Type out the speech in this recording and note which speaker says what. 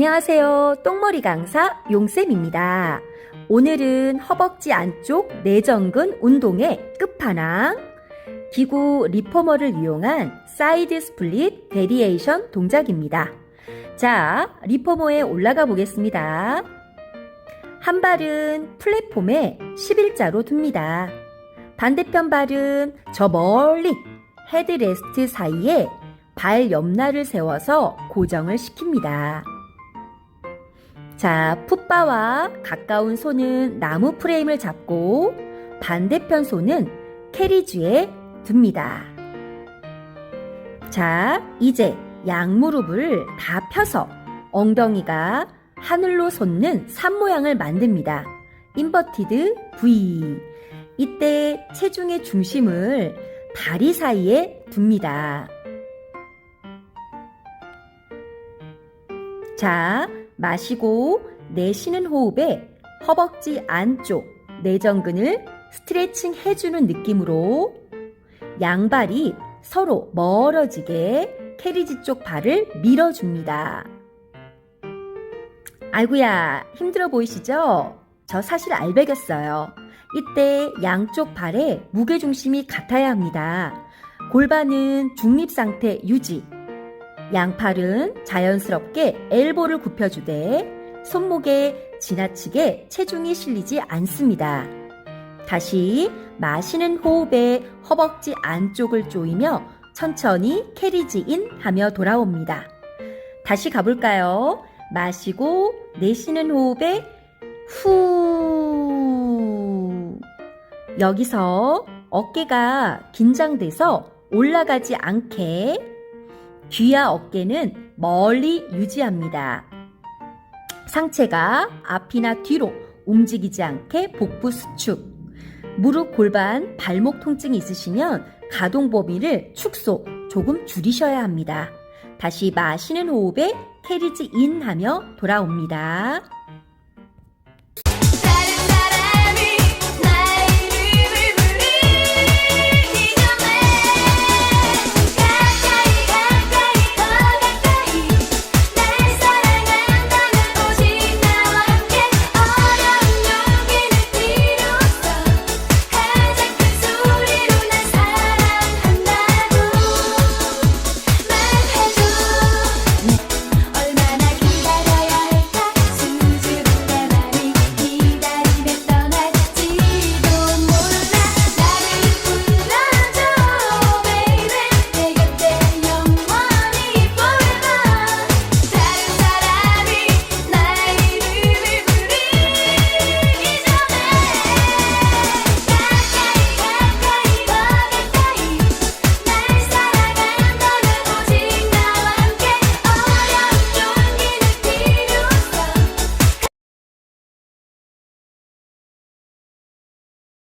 Speaker 1: 안녕하세요. 똥머리 강사 용쌤입니다. 오늘은 허벅지 안쪽 내전근 운동의 끝판왕, 기구 리포머를 이용한 사이드 스플릿 베리에이션 동작입니다. 자, 리포머에 올라가 보겠습니다. 한 발은 플랫폼에 11자로 둡니다. 반대편 발은 저 멀리 헤드레스트 사이에 발 옆날을 세워서 고정을 시킵니다. 자, 풋바와 가까운 손은 나무 프레임을 잡고 반대편 손은 캐리지에 둡니다. 자, 이제 양무릎을 다 펴서 엉덩이가 하늘로 솟는 산 모양을 만듭니다. 인버티드 V. 이때 체중의 중심을 다리 사이에 둡니다. 자, 마시고 내쉬는 호흡에 허벅지 안쪽 내전근을 스트레칭 해주는 느낌으로 양발이 서로 멀어지게 캐리지 쪽 발을 밀어줍니다. 아이구야, 힘들어 보이시죠? 저 사실 알배겼어요. 이때 양쪽 발의 무게중심이 같아야 합니다. 골반은 중립 상태 유지. 양팔은 자연스럽게 엘보를 굽혀주되 손목에 지나치게 체중이 실리지 않습니다. 다시 마시는 호흡에 허벅지 안쪽을 조이며 천천히 캐리지 인 하며 돌아옵니다. 다시 가볼까요? 마시고 내쉬는 호흡에 후. 여기서 어깨가 긴장돼서 올라가지 않게 귀와 어깨는 멀리 유지합니다. 상체가 앞이나 뒤로 움직이지 않게 복부 수축. 무릎, 골반, 발목 통증이 있으시면 가동 범위를 축소, 조금 줄이셔야 합니다. 다시 마시는 호흡에 캐리지 인 하며 돌아옵니다.